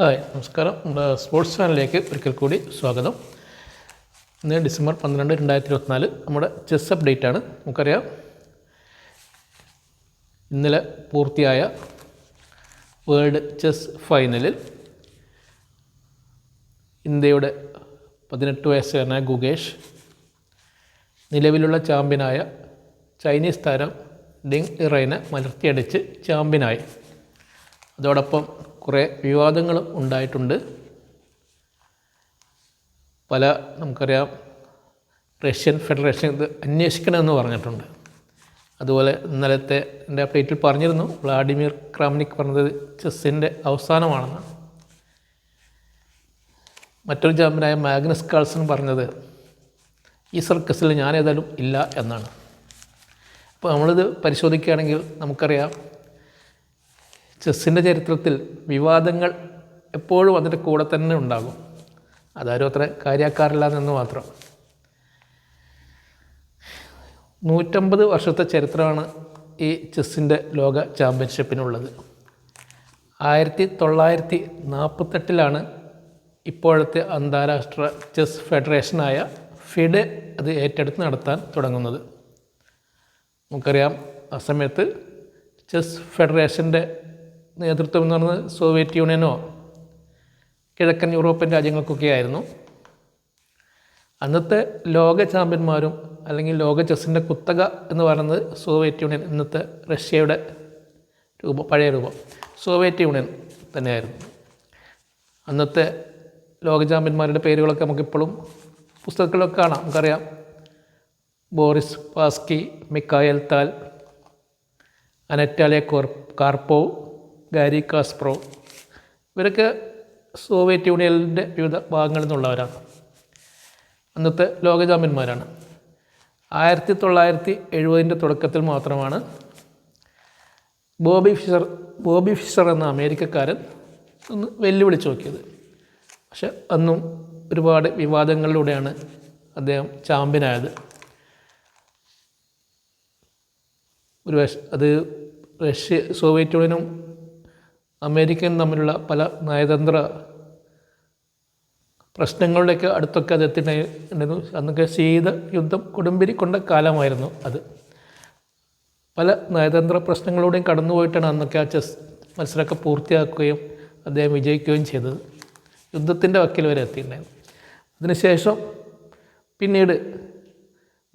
Hi നമസ്കാരം. നമ്മുടെ sports ചാനലിലേക്ക് ഒരിക്കൽ കൂടി സ്വാഗതം. ഇന്ന് ഡിസംബർ പന്ത്രണ്ട് രണ്ടായിരത്തി ഇരുപത്തിനാല് നമ്മുടെ ചെസ് അപ്ഡേറ്റ് ആണ്. നമുക്കറിയാം ഇന്നലെ പൂർത്തിയായ വേൾഡ് ചെസ് ഫൈനലിൽ ഇന്ത്യയുടെ പതിനെട്ട് വയസ്സുകാരനായ ഗുകേഷ് നിലവിലുള്ള ചാമ്പ്യനായ ചൈനീസ് താരം ഡിങ് ഇറൈനെ മലർത്തിയടിച്ച് ചാമ്പ്യനായി. അതോടൊപ്പം കുറേ വിവാദങ്ങൾ ഉണ്ടായിട്ടുണ്ട്. പല നമുക്കറിയാം റഷ്യൻ ഫെഡറേഷൻ ഇത് അന്വേഷിക്കണമെന്ന് പറഞ്ഞിട്ടുണ്ട്. അതുപോലെ ഇന്നലത്തെ എന്റെ അപ്ഡേറ്റിൽ പറഞ്ഞിരുന്നു വ്ളാഡിമിർ ക്രാംനിക് പറഞ്ഞത് ചെസ്സിന്റെ അവസാനമാണെന്ന്. മറ്റൊരു ചാമ്പ്യനായ മാഗ്നസ് കാൾസൺ പറഞ്ഞത് ഈ സർക്കസിൽ ഞാൻ ഏതായാലും ഇല്ല എന്നാണ്. അപ്പോൾ നമ്മളിത് പരിശോധിക്കുകയാണെങ്കിൽ നമുക്കറിയാം ചെസ്സിന്റെ ചരിത്രത്തിൽ വിവാദങ്ങൾ എപ്പോഴും അതിന്റെ കൂടെ തന്നെ ഉണ്ടാകും. അതാരും അത്ര കാര്യാക്കാറില്ല എന്ന് മാത്രം. നൂറ്റമ്പത് വർഷത്തെ ചരിത്രമാണ് ഈ ചെസ്സിന്റെ ലോക ചാമ്പ്യൻഷിപ്പിനുള്ളത്. ആയിരത്തി തൊള്ളായിരത്തി നാൽപ്പത്തെട്ടിലാണ് ഇപ്പോഴത്തെ അന്താരാഷ്ട്ര ചെസ് ഫെഡറേഷനായ ഫിഡ് അത് ഏറ്റെടുത്ത് നടത്താൻ തുടങ്ങുന്നത്. നമുക്കറിയാം ആ സമയത്ത് ചെസ് ഫെഡറേഷന്റെ നേതൃത്വം എന്ന് പറയുന്നത് സോവിയറ്റ് യൂണിയനോ കിഴക്കൻ യൂറോപ്യൻ രാജ്യങ്ങൾക്കൊക്കെ ആയിരുന്നു. അന്നത്തെ ലോക ചാമ്പ്യന്മാരും അല്ലെങ്കിൽ ലോക ചെസ്സിന്റെ കുത്തക എന്ന് പറയുന്നത് സോവിയറ്റ് യൂണിയൻ ഇന്നത്തെ റഷ്യയുടെ രൂപം പഴയ രൂപം. സോവിയറ്റ് യൂണിയൻ തന്നെയായിരുന്നു. അന്നത്തെ ലോക ചാമ്പ്യന്മാരുടെ പേരുകളൊക്കെ നമുക്കിപ്പോഴും പുസ്തകങ്ങളിലൊക്കെ കാണാം. നമുക്കറിയാം. Boris Spassky Mikhail Tal Anatoly core Karpov Garry Kasparov. ഇവരൊക്കെ സോവിയറ്റ് യൂണിയനിന്റെ വിവിധ ഭാഗങ്ങളിൽ നിന്നുള്ളവരാണ്. അന്നത്തെ ലോക ചാമ്പ്യന്മാരാണ്. ആയിരത്തി തൊള്ളായിരത്തി എഴുപതിന്റെ തുടക്കത്തിൽ മാത്രമാണ് ബോബി ഫിഷർ ബോബി ഫിഷർ എന്ന അമേരിക്കക്കാരൻ ഒന്ന് വെല്ലുവിളിച്ച് നോക്കിയത്. പക്ഷെ അന്നും ഒരുപാട് വിവാദങ്ങളിലൂടെയാണ് അദ്ദേഹം ചാമ്പ്യനായത്. ഒരു അത് റഷ്യ സോവിയറ്റ് യൂണിയനും അമേരിക്കയും തമ്മിലുള്ള പല നയതന്ത്ര പ്രശ്നങ്ങളുടെയൊക്കെ അടുത്തൊക്കെ അത് എത്തിയിട്ടുണ്ടായിരുന്നു. അന്നൊക്കെ ശീത യുദ്ധം കൊടുമ്പിരി കൊണ്ട കാലമായിരുന്നു അത്. പല നയതന്ത്ര പ്രശ്നങ്ങളിലൂടെയും കടന്നുപോയിട്ടാണ് അന്നൊക്കെ ആ ചെസ് മത്സരമൊക്കെ പൂർത്തിയാക്കുകയും അദ്ദേഹം വിജയിക്കുകയും ചെയ്തത്. യുദ്ധത്തിന്റെ വക്കിൽ വരെ എത്തിയിട്ടുണ്ടായിരുന്നു. അതിനുശേഷം പിന്നീട്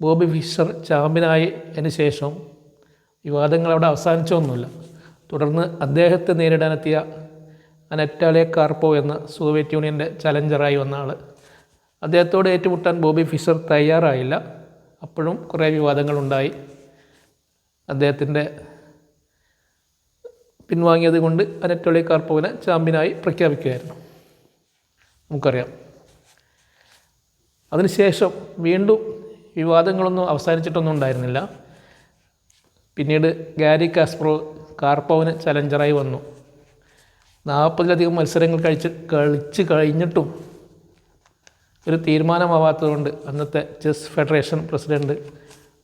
ബോബി ഫിഷർ ചാമ്പ്യനായതിനു ശേഷം വിവാദങ്ങൾ അവിടെ അവസാനിച്ചൊന്നുമില്ല. തുടർന്ന് അദ്ദേഹത്തെ നേരിടാനെത്തിയ അനറ്റാലെ കാർപ്പോ എന്ന സോവിയറ്റ് യൂണിയന്റെ ചലഞ്ചറായി വന്ന ആൾ അദ്ദേഹത്തോട് ഏറ്റുമുട്ടാൻ ബോബി ഫിഷർ തയ്യാറായില്ല. അപ്പോഴും കുറേ വിവാദങ്ങളുണ്ടായി. അദ്ദേഹത്തിന്റെ പിൻവാങ്ങിയത് കൊണ്ട് അനറ്റോളി കാർപ്പോവിനെ ചാമ്പ്യനായി പ്രഖ്യാപിക്കുകയായിരുന്നു. നമുക്കറിയാം. അതിനുശേഷം വീണ്ടും വിവാദങ്ങളൊന്നും അവസാനിച്ചിട്ടൊന്നും ഉണ്ടായിരുന്നില്ല. പിന്നീട് ഗാരി കാസ്പ്രോ കാർപ്പോവിന് ചലഞ്ചറായി വന്നു. നാൽപ്പതിലധികം മത്സരങ്ങൾ കഴിച്ച് കളിച്ച് കഴിഞ്ഞിട്ടും ഒരു തീരുമാനമാവാത്തതുകൊണ്ട് അന്നത്തെ ചെസ് ഫെഡറേഷൻ പ്രസിഡന്റ്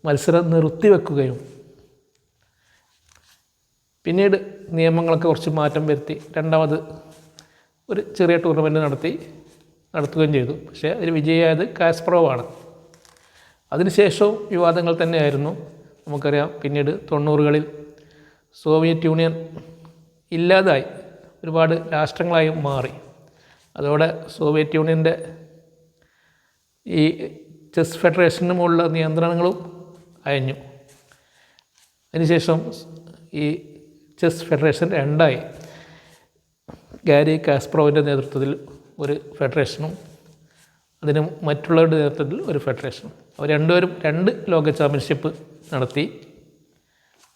മത്സരം നിർത്തിവെക്കുകയും പിന്നീട് നിയമങ്ങളൊക്കെ കുറച്ച് മാറ്റം വരുത്തി രണ്ടാമത് ഒരു ചെറിയ ടൂർണമെന്റ് നടത്തി നടത്തുകയും ചെയ്തു. പക്ഷേ അതിൽ വിജയിയായത് കാസ്പ്രോവാണ് അതിനുശേഷവും വിവാദങ്ങൾ തന്നെയായിരുന്നു. നമുക്കറിയാം പിന്നീട് തൊണ്ണൂറുകളിൽ സോവിയറ്റ് യൂണിയൻ ഇല്ലാതായി. ഒരുപാട് രാഷ്ട്രങ്ങളായി മാറി. അതോടെ സോവിയറ്റ് യൂണിയന്റെ ഈ ചെസ് ഫെഡറേഷന് മുകളിലുള്ള നിയന്ത്രണങ്ങളും അയഞ്ഞു. അതിനുശേഷം ഈ ചെസ് ഫെഡറേഷൻ രണ്ടായി. ഗാരി കാസ്പ്രോവിന്റെ നേതൃത്വത്തിൽ ഒരു ഫെഡറേഷനും അതിന് മറ്റുള്ളവരുടെ നേതൃത്വത്തിൽ ഒരു ഫെഡറേഷനും. അവർ രണ്ടുപേരും രണ്ട് ലോക ചാമ്പ്യൻഷിപ്പ് നടത്തി.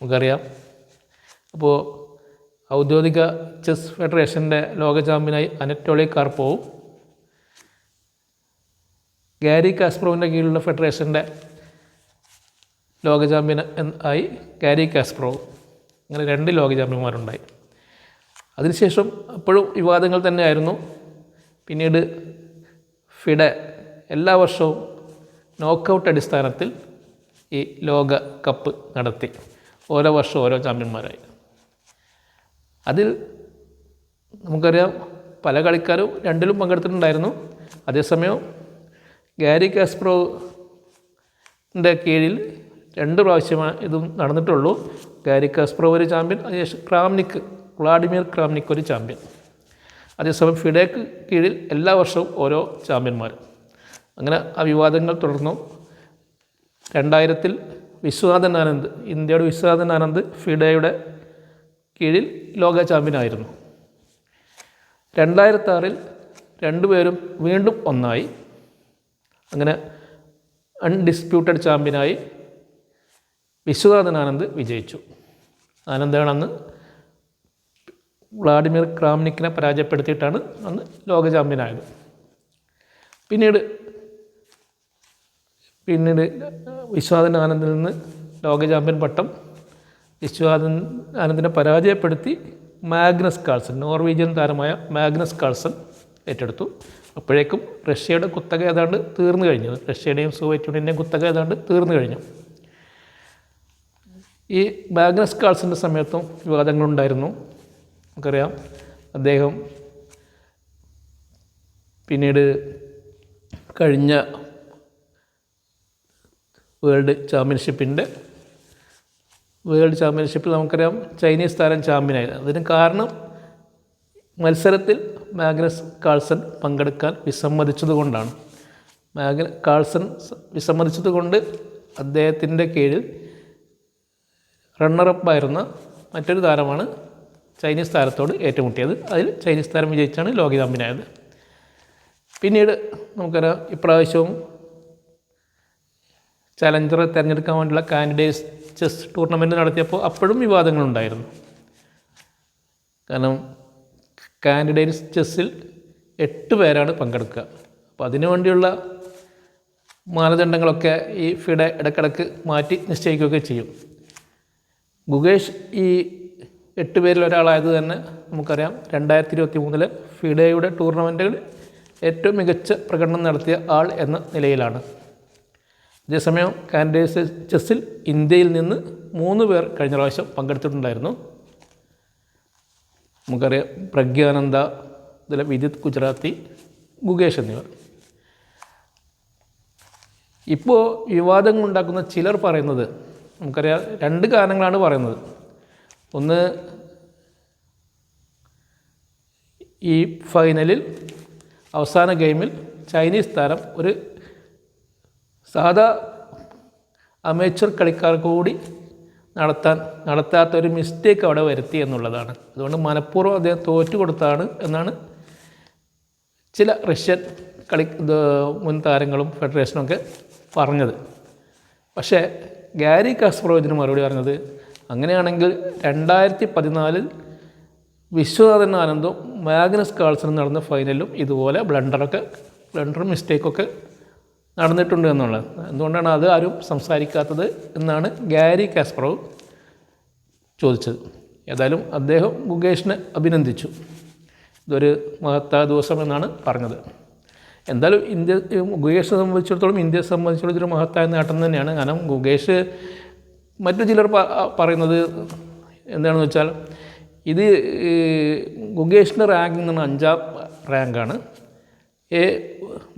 നമുക്കറിയാം അപ്പോൾ ഔദ്യോഗിക ചെസ് ഫെഡറേഷന്റെ ലോക ചാമ്പ്യനായി അനറ്റോളി കാർപ്പോവും ഗാരി കാസ്പ്രോവിന്റെ കീഴിലുള്ള ഫെഡറേഷന്റെ ലോക ചാമ്പ്യൻ ആയി ഗാരി കാസ്പ്രോവ് അങ്ങനെ രണ്ട് ലോക ചാമ്പ്യന്മാരുണ്ടായി. അതിനുശേഷം അപ്പോഴും വിവാദങ്ങൾ തന്നെയായിരുന്നു. പിന്നീട് ഫിഡ എല്ലാ വർഷവും നോക്കൗട്ട് അടിസ്ഥാനത്തിൽ ഈ ലോക കപ്പ് നടത്തി. ഓരോ വർഷവും ഓരോ ചാമ്പ്യന്മാരായി. അതിൽ നമുക്കറിയാം പല കളിക്കാരും രണ്ടിലും പങ്കെടുത്തിട്ടുണ്ടായിരുന്നു. അതേസമയം ഗാരി കാസ്പ്രോവിന്റെ കീഴിൽ രണ്ട് പ്രാവശ്യമാണ് ഇതും നടന്നിട്ടുള്ളൂ. ഗാരി കാസ്പ്രോ ഒരു ചാമ്പ്യൻ അതിനുശേഷം ക്രാംനിക്ക് വ്ളാഡിമിർ ക്രാംനിക്ക് ഒരു ചാമ്പ്യൻ അതേസമയം ഫിഡേക്ക് കീഴിൽ എല്ലാ വർഷവും ഓരോ ചാമ്പ്യന്മാർ അങ്ങനെ ആ വിവാദങ്ങൾ തുടർന്നു. രണ്ടായിരത്തിൽ വിശ്വനാഥൻ ആനന്ദ് ഇന്ത്യയുടെ വിശ്വനാഥൻ ആനന്ദ് ഫിഡയുടെ കീഴിൽ ലോക ചാമ്പ്യനായിരുന്നു രണ്ടായിരത്താറിൽ രണ്ടുപേരും വീണ്ടും ഒന്നായി. അങ്ങനെ അൺഡിസ്പ്യൂട്ടഡ് ചാമ്പ്യനായി വിശ്വനാഥൻ ആനന്ദ് വിജയിച്ചു. ആനന്ദാണ് അന്ന് വ്ളാഡിമിർ ക്രാംനിക്കിനെ പരാജയപ്പെടുത്തിയിട്ടാണ് അന്ന് ലോക ചാമ്പ്യനായത് പിന്നീട് പിന്നീട് വിശ്വനാഥൻ ആനന്ദിൽ നിന്ന് ലോക ചാമ്പ്യൻ പട്ടം വിശ്വനാഥൻ ആനന്ദിനെ പരാജയപ്പെടുത്തി മാഗ്നസ് കാൾസൺ നോർവീജിയൻ താരമായ മാഗ്നസ് കാൾസൺ ഏറ്റെടുത്തു. അപ്പോഴേക്കും റഷ്യയുടെ കുത്തക ഏതാണ്ട് തീർന്നു കഴിഞ്ഞു. റഷ്യയുടെയും സോവിയറ്റ് യൂണിയന്റെയും കുത്തക ഏതാണ്ട് തീർന്നു കഴിഞ്ഞു. ഈ മാഗ്നസ് കാൾസിന്റെ സമയത്തും വിവാദങ്ങളുണ്ടായിരുന്നു. നമുക്കറിയാം അദ്ദേഹം പിന്നീട് കഴിഞ്ഞ വേൾഡ് ചാമ്പ്യൻഷിപ്പിന്റെ വേൾഡ് ചാമ്പ്യൻഷിപ്പിൽ നമുക്കറിയാം ചൈനീസ് താരം ചാമ്പ്യനായത് അതിന് കാരണം മത്സരത്തിൽ മാഗ്നസ് കാൾസൺ പങ്കെടുക്കാൻ വിസമ്മതിച്ചതുകൊണ്ടാണ് മാഗ്ന കാൾസൺ വിസമ്മതിച്ചതുകൊണ്ട് അദ്ദേഹത്തിന്റെ കീഴിൽ റണ്ണറപ്പായിരുന്ന മറ്റൊരു താരമാണ് ചൈനീസ് താരത്തോട് ഏറ്റുമുട്ടിയത്. അതിൽ ചൈനീസ് താരം വിജയിച്ചാണ് ലോക ചാമ്പ്യനായത് പിന്നീട് നമുക്കറിയാം ഇപ്രാവശ്യവും ചലഞ്ചറെ തിരഞ്ഞെടുക്കാൻ വേണ്ടിയുള്ള കാൻഡിഡേറ്റ്സ് ചെസ് ടൂർണമെന്റ് നടത്തിയപ്പോൾ അപ്പോഴും വിവാദങ്ങളുണ്ടായിരുന്നു. കാരണം കാൻഡിഡേറ്റ്സ് ചെസ്സിൽ എട്ട് പേരാണ് പങ്കെടുക്കുക. അപ്പോൾ അതിനു വേണ്ടിയുള്ള മാനദണ്ഡങ്ങളൊക്കെ ഈ ഫിഡ ഇടക്കിടക്ക് മാറ്റി നിശ്ചയിക്കുകയൊക്കെ ചെയ്യും. ഗുകേഷ് ഈ എട്ട് പേരിൽ ഒരാളായത് തന്നെ നമുക്കറിയാം. രണ്ടായിരത്തി ഇരുപത്തി മൂന്നിലെ ഫിഡയുടെ ടൂർണമെന്റുകളിൽ ഏറ്റവും മികച്ച പ്രകടനം നടത്തിയ ആൾ എന്ന നിലയിലാണ്. അതേസമയം കാൻഡിഡേറ്റ്സ് ചെസ്സിൽ ഇന്ത്യയിൽ നിന്ന് മൂന്ന് പേർ കഴിഞ്ഞ പ്രാവശ്യം പങ്കെടുത്തിട്ടുണ്ടായിരുന്നു. നമുക്കറിയാം പ്രജ്ഞാനന്ദ ഇതിലെ വിദിത് ഗുജറാത്തി ഗുകേഷ് എന്നിവർ. ഇപ്പോൾ വിവാദങ്ങൾ ഉണ്ടാക്കുന്ന ചിലർ പറയുന്നത് നമുക്കറിയാം രണ്ട് കാരണങ്ങളാണ് പറയുന്നത്. ഒന്ന് ഈ ഫൈനലിൽ അവസാന ഗെയിമിൽ ചൈനീസ് താരം ഒരു സാധാ അമേച്ചർ കളിക്കാർക്ക് കൂടി നടത്താൻ നടത്താത്ത ഒരു മിസ്റ്റേക്ക് അവിടെ വരുത്തി എന്നുള്ളതാണ്. അതുകൊണ്ട് മനഃപൂർവം അദ്ദേഹം തോറ്റു കൊടുത്താണ് എന്നാണ് ചില റഷ്യൻ കളി മുൻ താരങ്ങളും ഫെഡറേഷനും ഒക്കെ പറഞ്ഞത്. പക്ഷേ ഗാരി കാസ്പ്രോവിന് മറുപടി പറഞ്ഞത് അങ്ങനെയാണെങ്കിൽ രണ്ടായിരത്തി പതിനാലിൽ വിശ്വനാഥൻ ആനന്ദും മാഗ്നസ് കാൾസനും നടന്ന ഫൈനലിലും ഇതുപോലെ ബ്ലണ്ടറൊക്കെ ബ്ലണ്ടറും മിസ്റ്റേക്കൊക്കെ നടന്നിട്ടുണ്ട് എന്നുള്ളത്. എന്തുകൊണ്ടാണ് അത് ആരും സംസാരിക്കാത്തത് എന്നാണ് ഗാരി കാസ്പ്രോവ് ചോദിച്ചത്. ഏതായാലും അദ്ദേഹം മുകേഷിനെ അഭിനന്ദിച്ചു. ഇതൊരു മഹത്തായ ദിവസം എന്നാണ് പറഞ്ഞത്. എന്തായാലും ഇന്ത്യ ഗുഗേഷിനെ സംബന്ധിച്ചിടത്തോളം ഇന്ത്യയെ സംബന്ധിച്ചിടത്തോളം ഇതൊരു മഹത്തായ നേട്ടം തന്നെയാണ്. കാരണം മുകേഷ് മറ്റു ചിലർ പറയുന്നത് എന്താണെന്ന് വെച്ചാൽ ഇത് ഈ ഗുഗേഷിന്റെ റാങ്ക് എന്ന് അഞ്ചാം റാങ്കാണ്.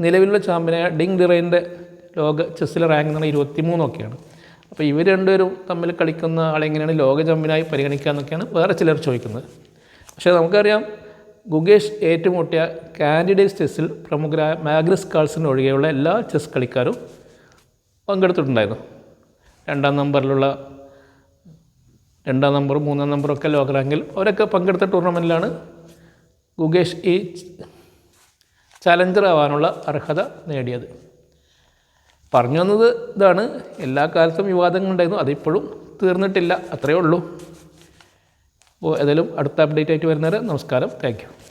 നിലവിലുള്ള ചാമ്പ്യനായ ഡിങ് ഡിറൈന്റെ ലോക ചെസ്സിലെ റാങ്ക് എന്ന് പറഞ്ഞാൽ ഇരുപത്തി മൂന്നൊക്കെയാണ് അപ്പോൾ ഇവർ രണ്ടുപേരും തമ്മിൽ കളിക്കുന്ന ആളെങ്ങനെയാണ് ലോക ചാമ്പ്യനായി പരിഗണിക്കുക എന്നൊക്കെയാണ് വേറെ ചിലർ ചോദിക്കുന്നത്. പക്ഷേ നമുക്കറിയാം ഗുഗേഷ് ഏറ്റുമുട്ടിയ കാൻഡിഡേറ്റ് ചെസ്സിൽ പ്രമുഖരായ മാഗ്രസ് കാൾസൺ ഒഴികെയുള്ള എല്ലാ ചെസ് കളിക്കാരും പങ്കെടുത്തിട്ടുണ്ടായിരുന്നു. രണ്ടാം നമ്പറിലുള്ള രണ്ടാം നമ്പറും മൂന്നാം നമ്പറും ഒക്കെ ലോക റാങ്കിൽ അവരൊക്കെ പങ്കെടുത്ത ടൂർണമെന്റിലാണ് ഗുഗേഷ് ഈ ചലഞ്ചർ ആവാനുള്ള അർഹത നേടിയത്. പറഞ്ഞു വന്നത് ഇതാണ്. എല്ലാ കാലത്തും വിവാദങ്ങൾ ഉണ്ടായിരുന്നു. അതിപ്പോഴും തീർന്നിട്ടില്ല. അത്രയേ ഉള്ളൂ. അപ്പോൾ ഏതായാലും അടുത്ത അപ്ഡേറ്റ് ആയിട്ട് വരുന്നവരെ നമസ്കാരം. താങ്ക്